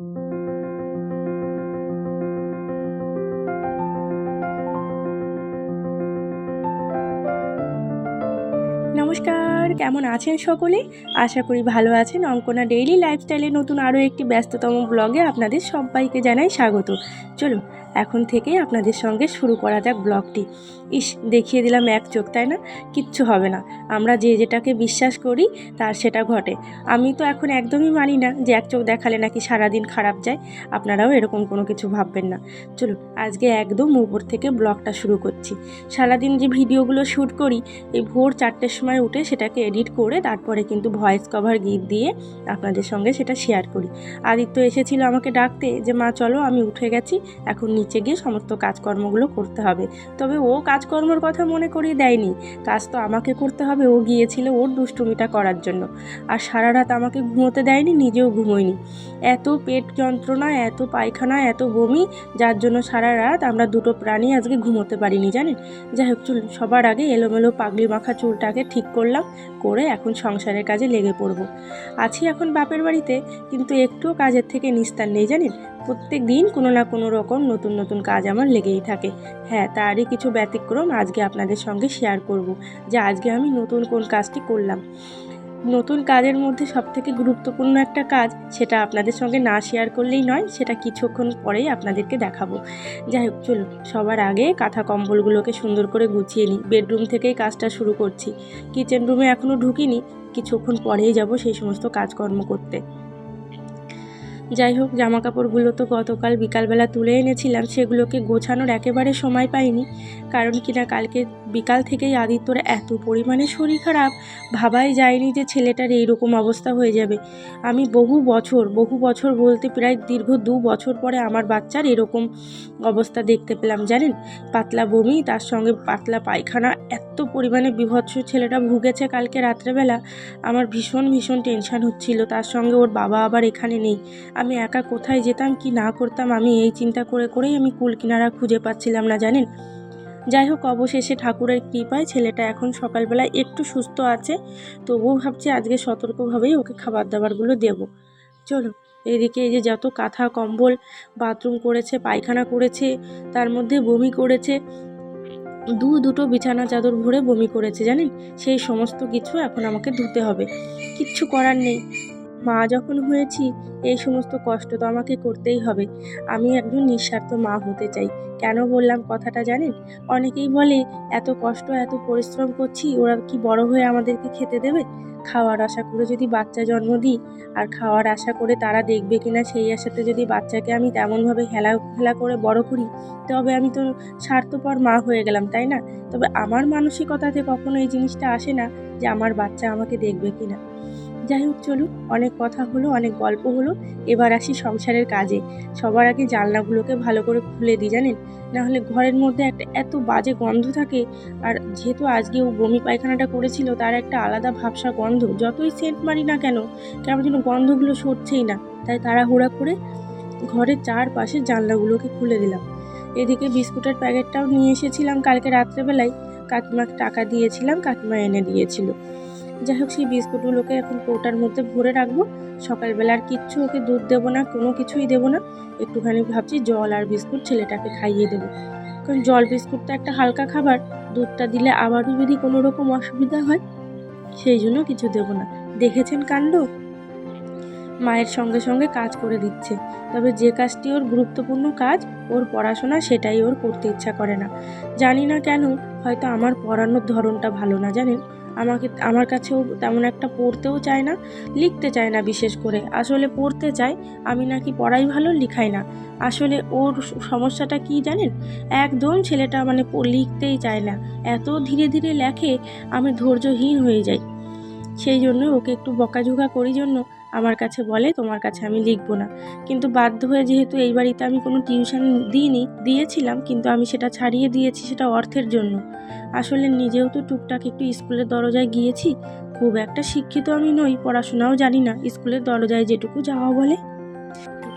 নমস্কার, কেমন আছেন সকলে? আশা করি ভালো আছেন। অঙ্কনা ডেইলি লাইফস্টাইলে নতুন আরও একটি ব্যস্ততম ব্লগে আপনাদের সবাইকে জানাই স্বাগত। চলুন এখন থেকেই আপনাদের সঙ্গে শুরু করা যাক ব্লগটি। ইস, দেখিয়ে দিলাম এক চোখ, তাই না? কিচ্ছু হবে না। আমরা যে যেটাকে বিশ্বাস করি, তার সেটা ঘটে। আমি তো এখন একদমই মানি না যে এক চোখ দেখালে নাকি সারাদিন খারাপ যায়। আপনারাও এরকম কোনো কিছু ভাববেন না। চলুন, আজকে একদম উপর থেকে ব্লগটা শুরু করছি। সারাদিন যে ভিডিওগুলো শ্যুট করি, এই ভোর চারটের সময় উঠে সেটাকে এডিট করে তারপরে কিন্তু ভয়েস কভার গীত দিয়ে আপনাদের সঙ্গে সেটা শেয়ার করি। আদিত্য এসেছিল আমাকে ডাকতে যে, মা, চলো, আমি উঠে গেছি, এখন নিচে গিয়ে সমস্ত কাজকর্মগুলো করতে হবে। তবে ও কাজকর্মর কথা মনে করিয়ে দেয়নি। কাজ তো আমাকে করতে হবে। ও গিয়েছিল ওর দুষ্টুমিটা করার জন্য। আর সারা রাত আমাকে ঘুমোতে দেয়নি, নিজেও ঘুমোয়নি। এত পেট যন্ত্রণা, এত পায়খানা, এত বমি, যার জন্য সারা রাত আমরা দুটো প্রাণী আজকে ঘুমোতে পারিনি জানেন? যাই হোক চুল সবার আগে এলোমেলো পাগলি মাখা চুলটাকে ঠিক করলাম, করে এখন সংসারের কাজে লেগে পড়ব। আছি এখন বাপের বাড়িতে, কিন্তু একটুও কাজের থেকে নিস্তার নেই জানেন? প্রত্যেক দিন কোনো না কোনো রকম নতুন নতুন কাজ আমার লেগেই থাকে। হ্যাঁ তারই কিছু ব্যতিক্রম আজকে আপনাদের সঙ্গে শেয়ার করব, যে আজকে আমি নতুন কোন কাজটি করলাম। নতুন কাজের মধ্যে সবথেকে গুরুত্বপূর্ণ একটা কাজ, সেটা আপনাদের সঙ্গে না শেয়ার করলেই নয়, সেটা কিছুক্ষণ পরেই আপনাদেরকে দেখাবো। যাই হোক, চলুন, সবার আগে কাঁথা কম্বলগুলোকে সুন্দর করে গুছিয়ে নিই। বেডরুম থেকেই কাজটা শুরু করছি। কিচেন রুমে এখনও ঢুকিনি, কিছুক্ষণ পরেই যাব সেই সমস্ত কাজকর্ম করতে। যাই হোক জামা কাপড়গুলো তো গতকাল বিকালবেলা তুলে এনেছিলাম, সেগুলোকে গোছানোর একেবারে সময় পাইনি, কারণ কিনা কালকে বিকাল থেকেই আদিত্যর এত পরিমাণে শরীর খারাপ, ভাবাই যায়নি যে ছেলেটার এইরকম অবস্থা হয়ে যাবে। আমি বহু বছর বহু বছর বলতে প্রায় দীর্ঘ দু বছর পরে আমার বাচ্চার এরকম অবস্থা দেখতে পেলাম, জানেন? পাতলা বমি, তার সঙ্গে পাতলা পায়খানা, এত পরিমাণে বিভৎস ছেলেটা ভুগেছে কালকে রাত্রেবেলা। আমার ভীষণ ভীষণ টেনশান হচ্ছিল, তার সঙ্গে ওর বাবা আবার এখানে নেই। আমি একা কোথায় যেতাম, কি না করতাম, আমি এই চিন্তা করে করেই আমি কুল কিনারা খুঁজে পাচ্ছিলাম না, জানেন? যাই হোক, অবশেষে ঠাকুরের কৃপায় ছেলেটা এখন সকালবেলায় একটু সুস্থ আছে, তবুও ভাবছি আজকে সতর্কভাবেই ওকে খাবার দাবারগুলো দেবো। চলো, এদিকে এই যে যত কাঁথা, কম্বল, বাথরুম করেছে, পায়খানা করেছে, তার মধ্যে বমি করেছে, দু দুটো বিছানা চাদর ভরে বমি করেছে, জানেন? সেই সমস্ত কিছু এখন আমাকে ধুতে হবে। কিচ্ছু করার নেই। মা যখন হয়েছি, এই সমস্ত কষ্ট তো আমাকে করতেই হবে। আমি একজন নিঃস্বার্থ মা হতে চাই। কেন বললাম কথাটা জানেন? অনেকেই বলে, এত কষ্ট, এত পরিশ্রম করছি, ওরা কি বড় হয়ে আমাদেরকে খেতে দেবে? খাওয়ার আশা করে যদি বাচ্চা জন্ম দিই, আর খাওয়ার আশা করে তারা দেখবে কিনা সেই আশাতে যদি বাচ্চাকে আমি তেমনভাবে খেলা খেলা করে বড় করি, তবে আমি তো স্বার্থপর মা হয়ে গেলাম, তাই না? তবে আমার মানসিকতাতে কখনো এই জিনিসটা আসে না যে আমার বাচ্চা আমাকে দেখবে কিনা। যাই হোক চলুন, অনেক কথা হলো, অনেক গল্প হলো, এবার আসি সংসারের কাজে। সবার আগে জানলাগুলোকে ভালো করে খুলে দিই, জানেন? নাহলে ঘরের মধ্যে একটা এত বাজে গন্ধ থাকে, আর যেহেতু আজকে ও বমি পায়খানাটা করেছিল, তার একটা আলাদা ভাবসা গন্ধ, যতই সেন্ট মারি না কেন, কেমন যেন গন্ধগুলো সরছেই না। তাই তাড়াহুড়া করে ঘরের চারপাশে জানলাগুলোকে খুলে দিলাম। এদিকে বিস্কুটের প্যাকেটটাও নিয়ে এসেছিলাম কালকে রাত্রেবেলায়। কাকিমাকে টাকা দিয়েছিলাম, কাকিমা এনে দিয়েছিল। যাই হোক, সেই বিস্কুটগুলোকে এখন কৌটার মধ্যে ভরে রাখব। সকালবেলা আর কিচ্ছু ওকে দুধ দেবো না, কোনো কিছুই দেবো না। একটুখানি ভাবছি জল আর বিস্কুট ছেলেটাকে খাইয়ে দেবো। কারণ জল বিস্কুটটা একটা হালকা খাবার, দুধটা দিলে আবারও যদি কোনো রকম অসুবিধা হয়, সেই জন্য কিছু দেবো না। দেখেছেন কাণ্ড? মায়ের সঙ্গে সঙ্গে কাজ করে দিচ্ছে। তবে যে কাজটি ওর গুরুত্বপূর্ণ কাজ, ওর পড়াশোনা সেটাই ওর করতে ইচ্ছা করে না। জানি না কেন, হয়তো আমার পড়ানোর ধরনটা ভালো না, জানেন? আমাকে, আমার কাছেও তেমন একটা পড়তেও চায় না, লিখতে চায় না বিশেষ করে। আসলে পড়তে চায়, আমি নাকি পড়াই ভালো, লিখাই না। আসলে ওর সমস্যাটা কি জানেন? একদম ছেলেটা মানে লিখতেই চায় না। এত ধীরে ধীরে লেখে, আমি ধৈর্যহীন হয়ে যাই। সেই জন্য ওকে একটু বকাঝোকা করি জন্য আমার কাছে বলে, তোমার কাছে আমি লিখব না। কিন্তু বাধ্য হয়ে যেহেতু এই বাড়িতে আমি কোনো টিউশন দিইনি, দিয়েছিলাম, কিন্তু আমি সেটা ছাড়িয়ে দিয়েছি সেটা অর্থের জন্য। আসলে নিজেও তো টুকটাক একটু স্কুলের দরজায় গিয়েছি, খুব একটা শিক্ষিত আমি নই, পড়াশোনাও জানি না। স্কুলের দরজায় যেটুকু যাওয়া বলে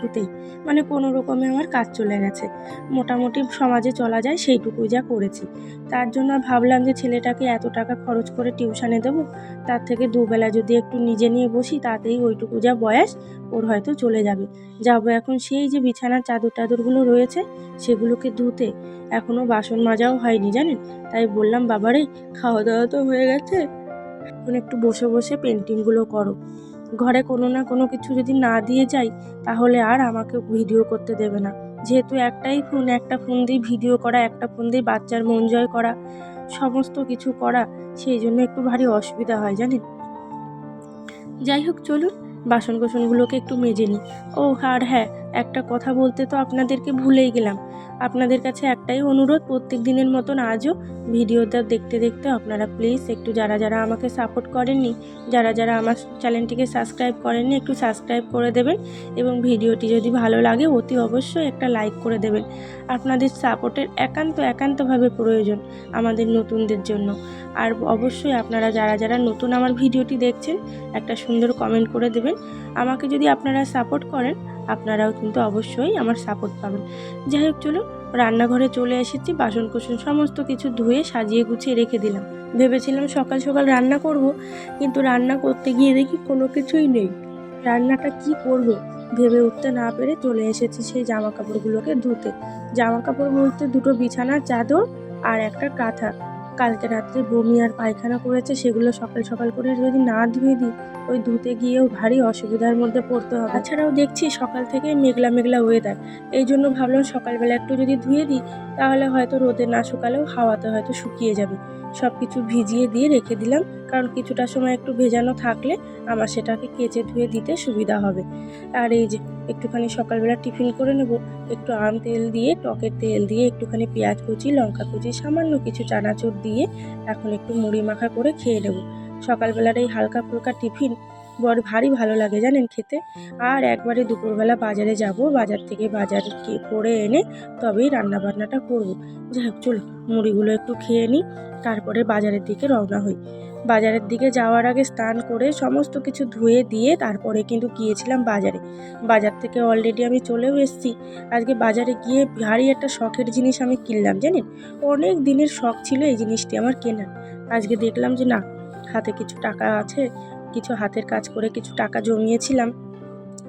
সেইটুকুতেই মানে কোনো রকমে আমার কাজ চলে গেছে। মোটামুটি সমাজে চলা যায় সেইটুকুই যা করেছি। তার জন্য ভাবলাম যে ছেলেটাকে এত টাকা খরচ করে টিউশানে দেবো, তার থেকে দুবেলা যদি একটু নিজে নিয়ে বসি তাতেই ওইটুকু যা বয়স ওর হয়তো চলে যাবে। যাব এখন সেই যে বিছানার চাদর টাদরগুলো রয়েছে সেগুলোকে ধুতে। এখনও বাসন মাজাও হয়নি জানেন? তাই বললাম, বাবারে খাওয়া দাওয়া তো হয়ে গেছে। এখন একটু বসে বসে পেন্টিংগুলো করো। ঘরে কোনো না কোনো কিছু যদি না দিয়ে যাই, তাহলে আর আমাকে ভিডিও করতে দেবে না। যেহেতু একটাই ফোন, একটা ফোন দিয়ে ভিডিও করা, একটা ফোন দিয়ে বাচ্চার মন জয় করা, সমস্ত কিছু করা, সেই জন্য একটু ভারী অসুবিধা হয়, জানেন? যাই হোক, চলুন বাসন কোসনগুলোকে একটু মেজে নিই। ও আর হ্যাঁ একটা কথা বলতে তো আপনাদেরকে ভুলেই গেলাম। আপনাদের কাছে একটাই অনুরোধ প্রত্যেক দিনের মতন আজও ভিডিওটা দেখতে দেখতে আপনারা প্লিজ একটু যারা যারা আমাকে সাপোর্ট করেননি, যারা যারা আমার চ্যানেলটিকে সাবস্ক্রাইব করেননি একটু সাবস্ক্রাইব করে দেবেন এবং ভিডিওটি যদি ভালো লাগে অতি অবশ্যই একটা লাইক করে দেবেন। আপনাদের সাপোর্টের একান্ত একান্তভাবে প্রয়োজন আমাদের নতুনদের জন্য। আর অবশ্যই আপনারা যারা যারা নতুন আমার ভিডিওটি দেখছেন, একটা সুন্দর কমেন্ট করে দেবেন। আমাকে যদি আপনারা সাপোর্ট করেন আপনারাও কিন্তু অবশ্যই আমার সাপোর্ট পাবেন। যাই হোক চলো রান্নাঘরে চলে এসেছি বাসন কোসন সমস্ত কিছু ধুয়ে সাজিয়ে গুছিয়ে রেখে দিলাম। ভেবেছিলাম সকাল সকাল রান্না করব, কিন্তু রান্না করতে গিয়ে দেখি কোনো কিছুই নেই। রান্নাটা কি করব ভেবে উঠতে না পেরে চলে এসেছি সেই জামা কাপড়গুলোকে ধুতে। জামা কাপড় বলতে দুটো বিছানার চাদর আর একটা কাঁথা। কালকে রাত্রে বমি আর পায়খানা করেছে, সেগুলো সকাল সকাল করে যদি না ধুয়ে দিই ওই ধুতে গিয়েও ভারী অসুবিধার মধ্যে পড়তে হবে। তাছাড়াও দেখছি সকাল থেকে মেঘলা মেঘলা ওয়েদার এই জন্য ভাবলাম সকালবেলা একটু যদি ধুয়ে দিই, তাহলে হয়তো রোদে না শুকালেও হাওয়াতে হয়তো শুকিয়ে যাবে। সব কিছু ভিজিয়ে দিয়ে রেখে দিলাম, কারণ কিছুটা সময় একটু ভেজানো থাকলে আমার সেটাকে কেচে ধুয়ে দিতে সুবিধা হবে। আর এই যে, একটুখানি সকালবেলা টিফিন করে নেব, একটু আম তেল দিয়ে, টকের তেল দিয়ে, একটুখানি পেঁয়াজ কুচি, লঙ্কা কুচি, সামান্য কিছু চানাচুর দিয়ে এখন একটু মুড়ি মাখা করে খেয়ে নেব। সকালবেলার এই হালকা ফুলকা টিফিন বড় ভারী ভালো লাগে জানেন খেতে। আর একবারে দুপুরবেলা বাজারে যাব, বাজার থেকে বাজার করে এনে তবেই রান্না বান্নাটা করব। যাই হোক, চলো মুড়িগুলো একটু খেয়ে নিই, তারপরে বাজারের দিকে রওনা হই। বাজারের দিকে যাওয়ার আগে স্নান করে সমস্ত কিছু ধুয়ে দিয়ে তারপরে কিন্তু গিয়েছিলাম বাজারে। বাজার থেকে অলরেডি আমি চলেও এসেছি। আজকে বাজারে গিয়ে ভারী একটা শখের জিনিস আমি কিনলাম, জানেন? অনেক দিনের শখ ছিল এই জিনিসটি আমার কেনার। আজকে দেখলাম যে না হাতে কিছু টাকা আছে, কিছু হাতের কাজ করে কিছু টাকা জমিয়েছিলাম,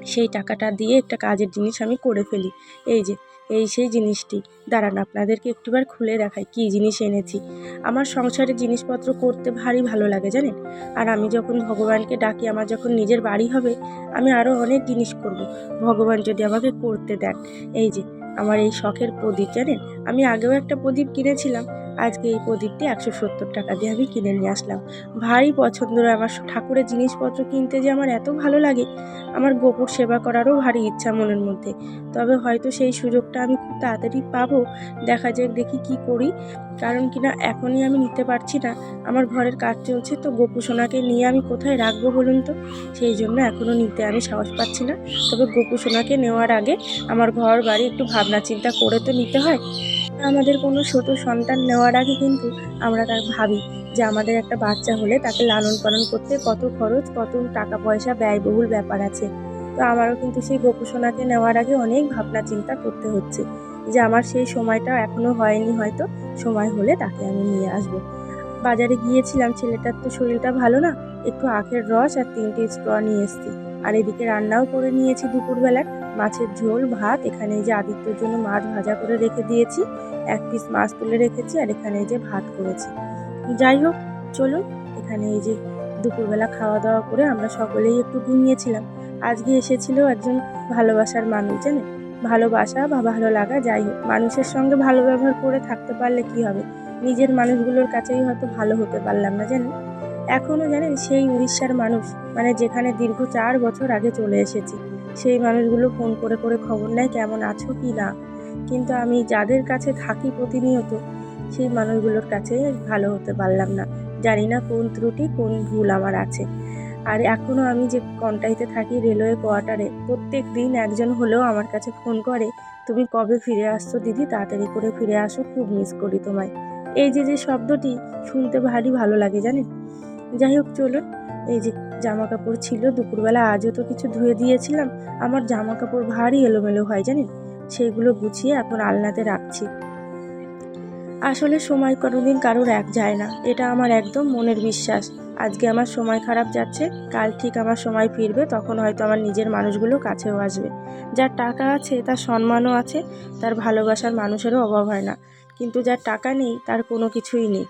সেই টাকাটা দিয়ে একটা কাজের জিনিস আমি করে ফেলি। এই যে, এই সেই জিনিসটি। দাঁড়ান, আপনাদেরকে একটুবার খুলে দেখাই কী জিনিস এনেছি। আমার সংসারের জিনিসপত্র করতে ভারী ভালো লাগে, জানেন? আর আমি যখন ভগবানকে ডাকি, আমার যখন নিজের বাড়ি হবে, আমি আরও অনেক জিনিস করব। ভগবান যদি আমাকে করতে দেন। এই যে, আমার এই শখের প্রদীপ, জানেন? আমি আগেও একটা প্রদীপ কিনেছিলাম আজকে এই প্রদীপটি একশো সত্তর টাকা দিয়ে আমি কিনে নিয়ে আসলাম। ভারী পছন্দের আমার ঠাকুরের জিনিসপত্র কিনতে যে আমার এত ভালো লাগে, আমার গোপুর সেবা করারও ভারী ইচ্ছা মনের মধ্যে। তবে হয়তো সেই সুযোগটা আমি খুব তাড়াতাড়ি পাবো। দেখা যাক দেখি কি করি। কারণ কিনা এখনই আমি নিতে পারছি না। আমার ঘরের কাজ চলছে, তো গোপু সোনাকে নিয়ে আমি কোথায় রাখব বলুন তো? সেই জন্য এখনও নিতে আমি সাহস পাচ্ছি না। তবে গোপু সোনাকে নেওয়ার আগে আমার ঘর বাড়ি একটু ভাবনা চিন্তা করে তো নিতে হয়। আমাদের কোনো ছোট সন্তান নেওয়ার আগে কিন্তু আমরা তার ভাবি যে আমাদের একটা বাচ্চা হলে তাকে লালন পালন করতে কত খরচ, কত টাকা পয়সা ব্যয়বহুল ব্যাপার আছে। তো আমারও কিন্তু সেই গোপুসোনাকে নেওয়ার আগে অনেক ভাবনা চিন্তা করতে হচ্ছে যে আমার সেই সময়টা এখনও হয়নি হয়তো, সময় হলে তাকে আমি নিয়ে আসব। বাজারে গিয়েছিলাম, ছেলেটার তো শরীরটা ভালো না, একটু আখের রস আর তিনটে স্ট্র নিয়ে এসেছি। আর এদিকে রান্নাও করে নিয়েছি দুপুরবেলার মাছের ঝোল, ভাত, এখানে যে আদিত্যর জন্য মাছ ভাজা করে রেখে দিয়েছি। এক পিস মাছ তুলে রেখেছি আর এখানে যে ভাত করেছি। যাই হোক, চলুন, এখানে এই যে দুপুরবেলা খাওয়া দাওয়া করে আমরা সকলেই একটু ঘুমিয়েছিলাম। আজকে এসেছিল একজন ভালোবাসার মানুষ, জানেন? ভালোবাসা বা ভালো লাগা, যাই হোক, মানুষের সঙ্গে ভালো ব্যবহার করে থাকতে পারলে কি হবে? নিজের মানুষগুলোর কাছেই হয়তো ভালো হতে পারলাম না, জানেন? এখনও জানেন, সেই উড়িষ্যার মানুষ মানে যেখানে দীর্ঘ চার বছর আগে চলে এসেছি। সেই মানুষগুলো ফোন করে করে খবর নেয়, কেমন আছো কি না? কিন্তু আমি যাদের কাছে থাকি প্রতিনিয়ত, সেই মানুষগুলোর কাছে ভালো হতে পারলাম না। জানি না কোন ত্রুটি, কোন ভুল আমার আছে। আর এখনও আমি যে কন্টাইতে থাকি রেলওয়ে কোয়ার্টারে, প্রত্যেক দিন একজন হলেও আমার কাছে ফোন করে, তুমি কবে ফিরে আসছো দিদি? তাড়াতাড়ি করে ফিরে আসো, খুব মিস করি তোমায়। এই যে যে শব্দটি শুনতে ভারী ভালো লাগে জানেন? যাই হোক, চলুন। এই যে জামা কাপড় ছিল দুপুরবেলা, আজও তো কিছু ধুয়ে দিয়েছিলাম। আমার জামা কাপড় ভারী এলোমেলো হয়, জানেন? সেইগুলো গুছিয়ে এখন আলনাতে রাখছি। আসলে সময় কোনোদিন কারোর এক যায় না। এটা আমার একদম মনের বিশ্বাস। আজকে আমার সময় খারাপ যাচ্ছে, কাল ঠিক আমার সময় ফিরবে, তখন হয়তো আমার নিজের মানুষগুলো কাছেও আসবে। যার টাকা আছে, তার সম্মানও আছে, তার ভালোবাসার মানুষেরও অভাব হয় না। কিন্তু যার টাকা নেই, তার কোনো কিছুই নেই।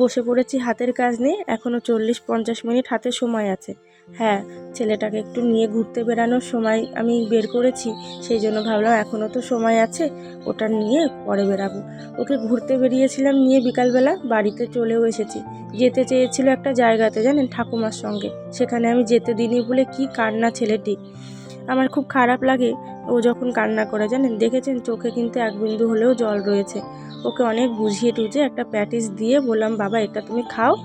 বসে পড়েছি হাতের কাজ নিয়ে এখনও চল্লিশ পঞ্চাশ মিনিট হাতে সময় আছে। হ্যাঁ ছেলেটাকে একটু নিয়ে ঘুরতে বেড়ানোর সময় আমি বের করেছি, সেই জন্য ভাবলাম এখনও তো সময় আছে, ওটা নিয়ে পরে বেরাবো ওকে ঘুরতে বেরিয়েছিলাম নিয়ে বিকালবেলা বাড়িতে চলেও এসেছি। যেতে চেয়েছিল একটা জায়গাতে, জানেন, ঠাকুমার সঙ্গে। সেখানে আমি যেতে দিইনি বলে কি কান্না ছেলেটি। আমার খুব খারাপ লাগে। ও যখন কান্না করে, জানেন? দেখেছেন? চোখে কিন্তু এক বিন্দু হলেও জল রয়েছে। ওকে অনেক বুঝিয়ে টুঝিয়ে একটা প্যাটিস দিয়ে বললাম, বাবা, এটা তুমি খাও।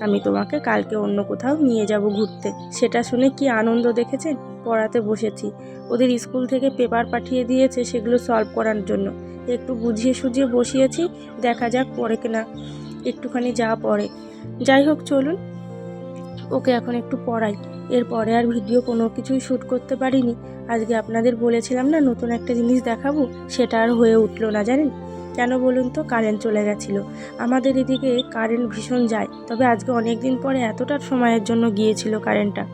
আমি তোমাকে কালকে অন্য কোথাও নিয়ে যাব ঘুরতে। সেটা শুনে কি আনন্দ দেখেছেন? পড়াতে বসেছি। ওদের স্কুল থেকে পেপার পাঠিয়ে দিয়েছে সেগুলো সলভ করার জন্য। একটু বুঝিয়ে সুঝিয়ে বসিয়েছি, দেখা যাক পড়ে কিনা। একটুখানি যা পড়ে। যাই হোক, চলুন। ওকে এখন একটু পড়াই। এরপরে আর ভিডিও কোনো কিছুই শ্যুট করতে পারিনি। আজকে আপনাদের বলেছিলাম না, নতুন একটা জিনিস দেখাবো, সেটা আর হয়ে উঠল না, জানেন? কেন বলুন তো, কারেন্ট চলে গেছিল। আমাদের এদিকে কারেন্ট ভীষণ যায়, তবে আজকে অনেক দিন পরে এতটা সময়ের জন্য গিয়েছিল কারেন্টটা।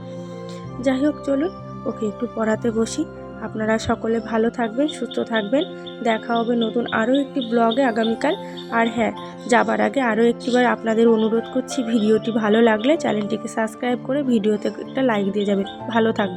যাই হোক, চলুন, ওকে একটু পড়াতে বসি। আপনারা সকলে ভালো থাকবেন, সুস্থ থাকবেন। দেখা হবে নতুন আরও একটি ব্লগে আগামীকাল। আর হ্যাঁ যাবার আগে আরও একটিবার আপনাদের অনুরোধ করছি, ভিডিওটি ভালো লাগলে চ্যানেলটিকে সাবস্ক্রাইব করে ভিডিওতে একটা লাইক দিয়ে যাবেন। ভালো থাকবেন।